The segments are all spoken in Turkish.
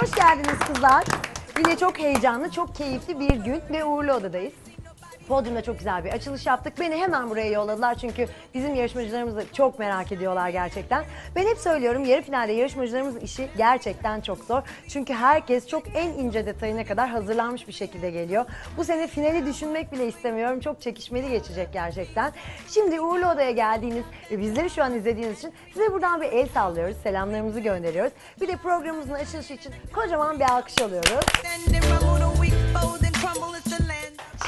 Hoş geldiniz kızlar. Yine çok heyecanlı, çok keyifli bir gün ve Uğurlu Oda'dayız. Podyumda çok güzel bir açılış yaptık. Beni hemen buraya yolladılar çünkü bizim yarışmacılarımız da çok merak ediyorlar gerçekten. Ben hep söylüyorum yarı finalde yarışmacılarımızın işi gerçekten çok zor. Çünkü herkes çok en ince detayına kadar hazırlanmış bir şekilde geliyor. Bu sene finali düşünmek bile istemiyorum. Çok çekişmeli geçecek gerçekten. Şimdi Uğurlu Oda'ya geldiğiniz ve bizleri şu an izlediğiniz için size buradan bir el sallıyoruz. Selamlarımızı gönderiyoruz. Bir de programımızın açılışı için kocaman bir alkış alıyoruz.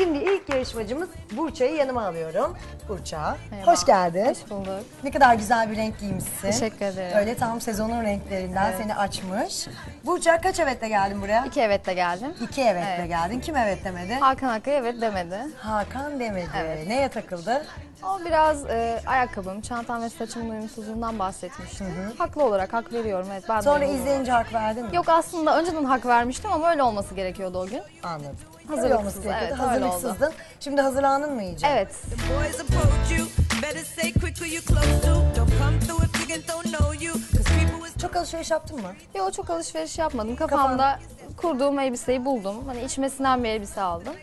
Şimdi ilk yarışmacımız Burça'yı yanıma alıyorum. Burça, Merhaba. hoş geldin. Hoş bulduk. Ne kadar güzel bir renk giymişsin. Teşekkür ederim. Öyle tam sezonun renklerinden Evet. seni açmış. Burça kaç evetle geldin buraya? İki evetle geldim. İki evetle Evet. geldin. Kim evet demedi? Hakan Akkaya evet demedi. Hakan demedi. Evet. Neye takıldı? O biraz e, ayakkabım, çantam ve saçımın uyumsuzluğundan bahsetmişti. Haklı olarak hak veriyorum. Evet, ben Sonra izleyince hak verdin mi? Yok aslında önceden hak vermiştim ama öyle olması gerekiyordu o gün. Anladım. Hazırlıksız, Öyle olması gerekiyordu. evet, öyle oldu. Hazırlıksızdın. Şimdi hazırlandın mı iyice? Evet. The boys approach you. Better say quick who you close to. Don't come through if you don't know you. Cause people is Çok alışveriş yaptın mı? Yo çok alışveriş yapmadım. Kafamda kurduğum elbiseyi buldum. Hani içmesinden bir elbise aldım.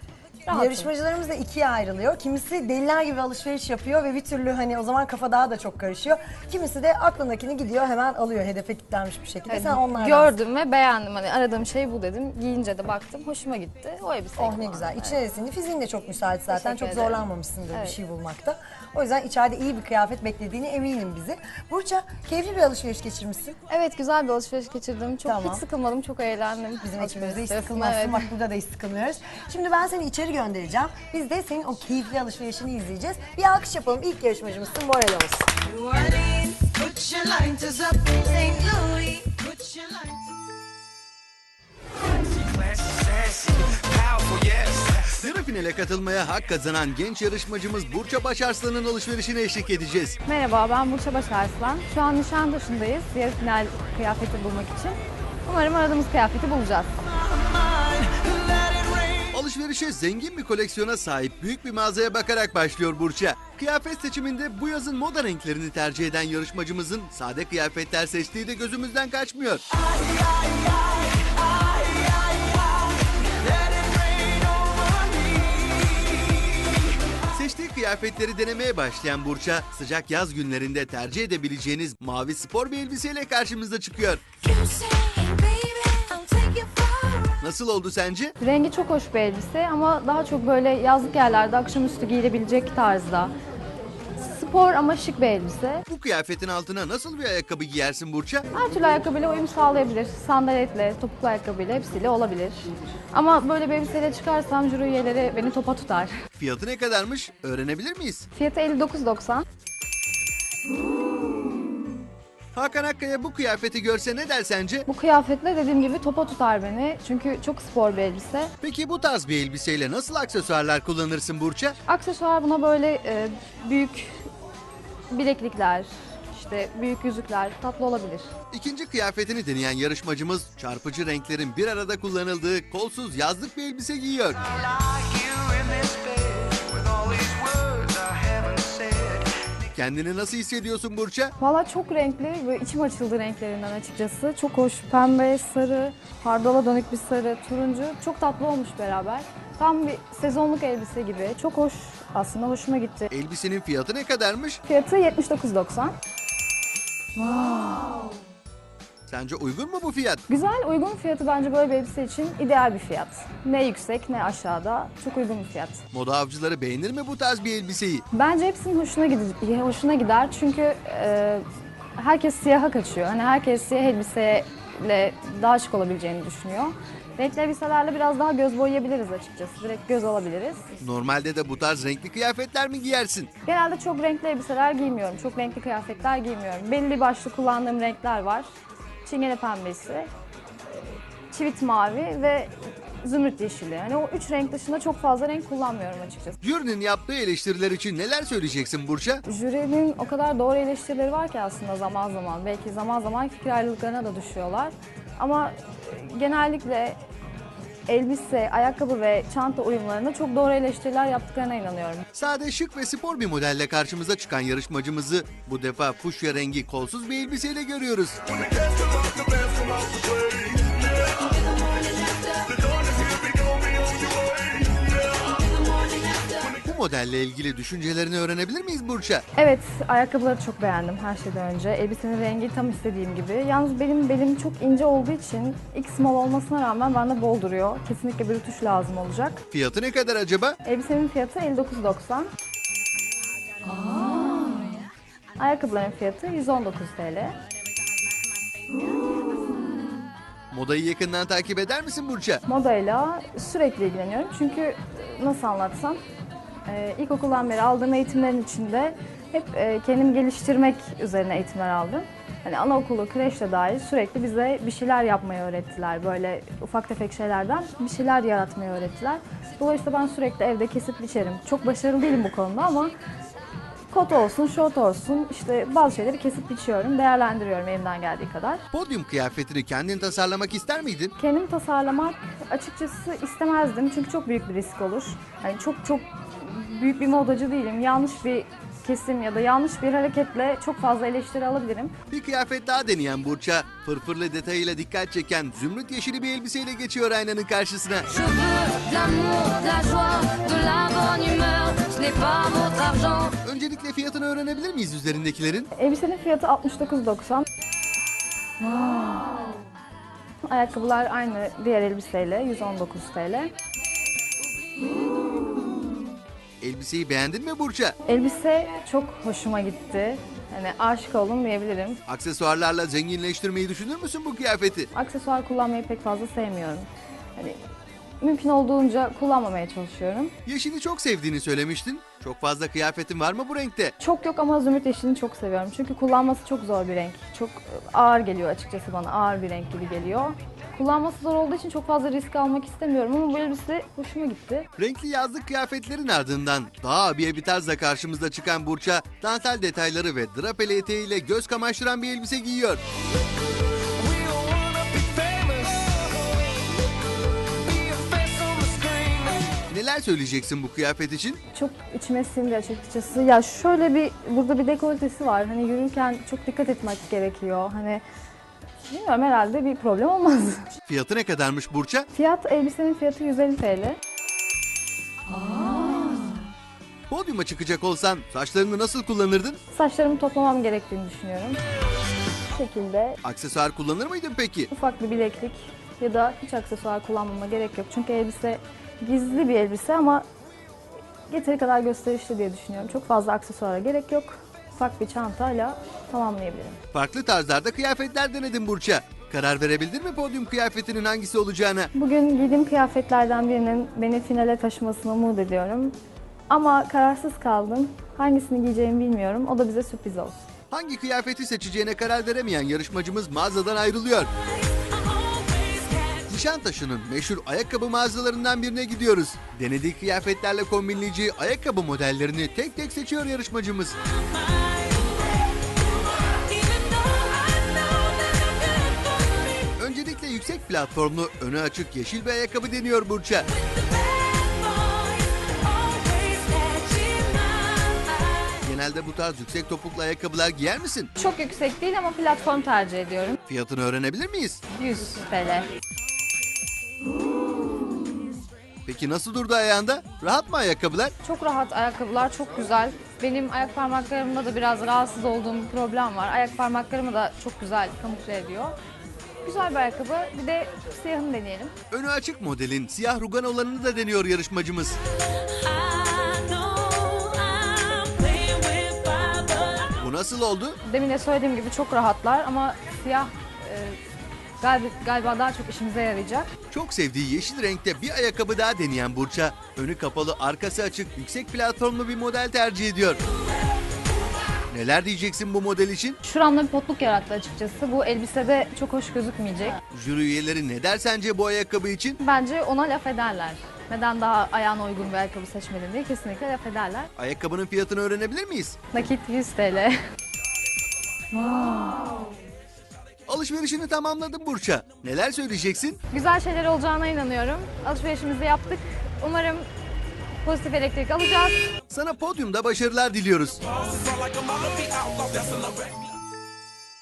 Rahatım. Yarışmacılarımız da ikiye ayrılıyor. Kimisi deliler gibi alışveriş yapıyor ve bir türlü hani o zaman kafa daha da çok karışıyor. Kimisi de aklındakini gidiyor hemen alıyor hedefe kilitlenmiş bir şekilde. Sen onlardan gördüm ve beğendim. Hani aradığım şey bu dedim. Giyince de baktım. Hoşuma gitti. O elbiseyi Oh ne güzel. İçine de fiziğin de çok müsait zaten. Teşekkür Çok ederim. zorlanmamışsındır bir Evet. şey bulmakta. O yüzden içeride iyi bir kıyafet beklediğini eminim bizi. Burça keyifli bir alışveriş geçirmişsin. Evet güzel bir alışveriş geçirdim. Çok Tamam. hiç sıkılmadım, çok eğlendim. Bizim ekibimizde hiç sırasında, sıkılmazsın. evet. Bak burada da hiç sıkılmıyoruz. Şimdi ben seni içeri göndereceğim. Biz de senin o keyifli alışverişini izleyeceğiz. Bir alkış yapalım. İlk yarışmacımızsın. Moral. Yarı finale katılmaya hak kazanan genç yarışmacımız Burça Başarslan'ın alışverişine eşlik edeceğiz. Merhaba, ben Burça Başarslan. Şu an Nişantaşı'ndayız yarı final kıyafeti bulmak için. Umarım aradığımız kıyafeti bulacağız. Alışverişe zengin bir koleksiyona sahip büyük bir mağazaya bakarak başlıyor Burça. Kıyafet seçiminde bu yazın moda renklerini tercih eden yarışmacımızın sade kıyafetler seçtiği de gözümüzden kaçmıyor. Seçtiği kıyafetleri denemeye başlayan Burça, sıcak yaz günlerinde tercih edebileceğiniz mavi spor bir elbiseyle karşımıza çıkıyor. You Nasıl oldu sence? Rengi çok hoş bir elbise ama daha çok böyle yazlık yerlerde akşamüstü giyilebilecek tarzda. Spor ama şık bir elbise. Bu kıyafetin altına nasıl bir ayakkabı giyersin Burça? Her türlü ayakkabıyla uyum sağlayabilir. Sandaletle, topuklu ayakkabıyla hepsiyle olabilir. Ama böyle bir elbiseyle çıkarsam jüri üyeleri beni topa tutar. Fiyatı ne kadarmış? Öğrenebilir miyiz? Fiyatı 59.90. Hakan Akkaya bu kıyafeti görse ne der sence? Bu kıyafetle dediğim gibi topa tutar beni. Çünkü çok spor bir elbise. Peki bu tarz bir elbiseyle nasıl aksesuarlar kullanırsın Burça? Aksesuar buna böyle e, büyük bileklikler, işte büyük yüzükler tatlı olabilir. İkinci kıyafetini deneyen yarışmacımız çarpıcı renklerin bir arada kullanıldığı kolsuz yazlık bir elbise giyiyor. Kendini nasıl hissediyorsun Burça? Valla çok renkli ve içim açıldı renklerinden açıkçası. Çok hoş pembe, sarı, hardola dönük bir sarı, turuncu. Çok tatlı olmuş beraber. Tam bir sezonluk elbise gibi. Çok hoş aslında hoşuma gitti. Elbisenin fiyatı ne kadarmış? Fiyatı 79.90. Sence uygun mu bu fiyat? Güzel, uygun fiyatı bence böyle bir elbise için ideal bir fiyat. Ne yüksek ne aşağıda. Çok uygun bir fiyat. Moda avcıları beğenir mi bu tarz bir elbiseyi? Bence hepsinin hoşuna gider, hoşuna gider çünkü e, herkes siyaha kaçıyor. Hani herkes siyah elbiseyle daha şık olabileceğini düşünüyor. Renkli elbiselerle biraz daha göz boyayabiliriz açıkçası. Direkt göz alabiliriz. Normalde de bu tarz renkli kıyafetler mi giyersin? Genelde çok renkli elbiseler giymiyorum. Çok renkli kıyafetler giymiyorum. Belli başlı kullandığım renkler var. Çingene pembesi, çivit mavi ve zümrüt yeşili. Hani o üç renk dışında çok fazla renk kullanmıyorum açıkçası. Jürinin yaptığı eleştiriler için neler söyleyeceksin Burça? Jürinin o kadar doğru eleştirileri var ki aslında zaman zaman. Belki zaman zaman fikir ayrılıklarına da düşüyorlar. Ama e, genellikle elbise, ayakkabı ve çanta uyumlarında çok doğru eleştiriler yaptıklarına inanıyorum. Sade şık ve spor bir modelle karşımıza çıkan yarışmacımızı bu defa fuşya rengi kolsuz bir elbiseyle görüyoruz. Modelle ilgili düşüncelerini öğrenebilir miyiz Burça? Evet, ayakkabıları çok beğendim her şeyden önce. Elbisenin rengi tam istediğim gibi. Yalnız benim belim çok ince olduğu için X small olmasına rağmen bende bol duruyor. Kesinlikle bir rütuş lazım olacak. Fiyatı ne kadar acaba? Elbisemin fiyatı 59.90. Ayakkabıların fiyatı 119 TL. Modayı yakından takip eder misin Burça? Modayla sürekli ilgileniyorum. Çünkü nasıl anlatsam, e, ilkokuldan beri aldığım eğitimlerin içinde hep e, kendim geliştirmek üzerine eğitimler aldım. Hani anaokulu, kreşle dahil sürekli bize bir şeyler yapmayı öğrettiler. Böyle ufak tefek şeylerden bir şeyler yaratmayı öğrettiler. Dolayısıyla ben sürekli evde kesip biçerim. Çok başarılı değilim bu konuda ama kot olsun, şort olsun işte bazı şeyleri kesip biçiyorum, değerlendiriyorum elimden geldiği kadar. Podyum kıyafetini kendin tasarlamak ister miydin? Kendim tasarlamak açıkçası istemezdim çünkü çok büyük bir risk olur. Hani çok çok büyük bir modacı değilim. Yanlış bir kesim ya da yanlış bir hareketle çok fazla eleştiri alabilirim. Bir kıyafet daha deneyen Burça, fırfırlı detayıyla dikkat çeken zümrüt yeşili bir elbiseyle geçiyor aynanın karşısına. Öncelikle fiyatını öğrenebilir miyiz üzerindekilerin? Elbisenin fiyatı 69.90. Ayakkabılar aynı diğer elbiseyle 119 TL. Elbiseyi beğendin mi Burça? Elbise çok hoşuma gitti. Hani aşık oldum diyebilirim. Aksesuarlarla zenginleştirmeyi düşünür müsün bu kıyafeti? Aksesuar kullanmayı pek fazla sevmiyorum. Hani mümkün olduğunca kullanmamaya çalışıyorum. Yeşili çok sevdiğini söylemiştin. Çok fazla kıyafetin var mı bu renkte? Çok yok ama zümrüt yeşilini çok seviyorum. Çünkü kullanması çok zor bir renk. Çok ağır geliyor açıkçası bana. Ağır bir renk gibi geliyor. Kullanması zor olduğu için çok fazla risk almak istemiyorum ama bu elbise hoşuma gitti. Renkli yazlık kıyafetlerin ardından daha abiye bir tarzla karşımızda çıkan Burça, dantel detayları ve drapeli eteğiyle göz kamaştıran bir elbise giyiyor. Neler söyleyeceksin bu kıyafet için? Çok içime sindi açıkçası. Ya şöyle bir burada bir dekoltesi var. Hani yürürken çok dikkat etmek gerekiyor. Hani bilmiyorum herhalde bir problem olmaz. Fiyatı ne kadarmış Burça? Fiyat elbisenin fiyatı 150 TL. Podyuma çıkacak olsan saçlarını nasıl kullanırdın? Saçlarımı toplamam gerektiğini düşünüyorum. Bu şekilde Aksesuar kullanır mıydın peki? ufak bir bileklik ya da hiç aksesuar kullanmama gerek yok. Çünkü elbise gizli bir elbise ama yeteri kadar gösterişli diye düşünüyorum. Çok fazla aksesuara gerek yok. Ufak bir çantayla tamamlayabilirim. Farklı tarzlarda kıyafetler denedin Burça. Karar verebildin mi podyum kıyafetinin hangisi olacağına? Bugün giydiğim kıyafetlerden birinin beni finale taşımasını umut ediyorum. Ama kararsız kaldım. Hangisini giyeceğimi bilmiyorum. O da bize sürpriz olsun. Hangi kıyafeti seçeceğine karar veremeyen yarışmacımız mağazadan ayrılıyor. Nişantaşı'nın meşhur ayakkabı mağazalarından birine gidiyoruz. Denediği kıyafetlerle kombinleyeceği ayakkabı modellerini tek tek seçiyor yarışmacımız. Öncelikle yüksek platformlu, önü açık yeşil bir ayakkabı deniyor Burça. Genelde bu tarz yüksek topuklu ayakkabılar giyer misin? Çok yüksek değil ama platform tercih ediyorum. Fiyatını öğrenebilir miyiz? 100 TL. Peki nasıl durdu ayağında? Rahat mı ayakkabılar? Çok rahat ayakkabılar, çok güzel. Benim ayak parmaklarımda da biraz rahatsız olduğum bir problem var. Ayak parmaklarımı da çok güzel kamufle ediyor. Güzel bir ayakkabı. Bir de siyahını deneyelim. Önü açık modelin siyah rugan olanını da deniyor yarışmacımız. Bu nasıl oldu? Demin de söylediğim gibi çok rahatlar ama siyah galiba, galiba daha çok işimize yarayacak. Çok sevdiği yeşil renkte bir ayakkabı daha deneyen Burça, önü kapalı, arkası açık, yüksek platformlu bir model tercih ediyor. Neler diyeceksin bu model için? Şuramda bir potluk yarattı açıkçası. Bu elbisede çok hoş gözükmeyecek. Jüri üyeleri ne der sence bu ayakkabı için? Bence ona laf ederler. Neden daha ayağına uygun bir ayakkabı seçmedin diye kesinlikle laf ederler. Ayakkabının fiyatını öğrenebilir miyiz? Nakit 100 TL. Alışverişini tamamladın Burç'a. Neler söyleyeceksin? Güzel şeyler olacağına inanıyorum. Alışverişimizi yaptık. Umarım pozitif elektrik alacağız. Sana podyumda başarılar diliyoruz.